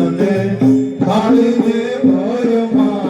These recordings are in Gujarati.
চলে খাড়িতে ভয়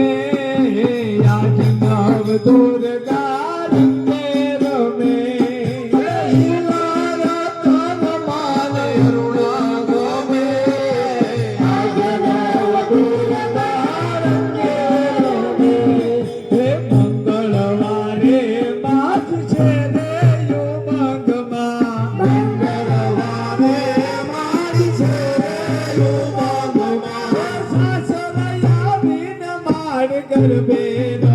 મે આજ નામ દૂર कर बेद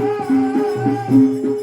Música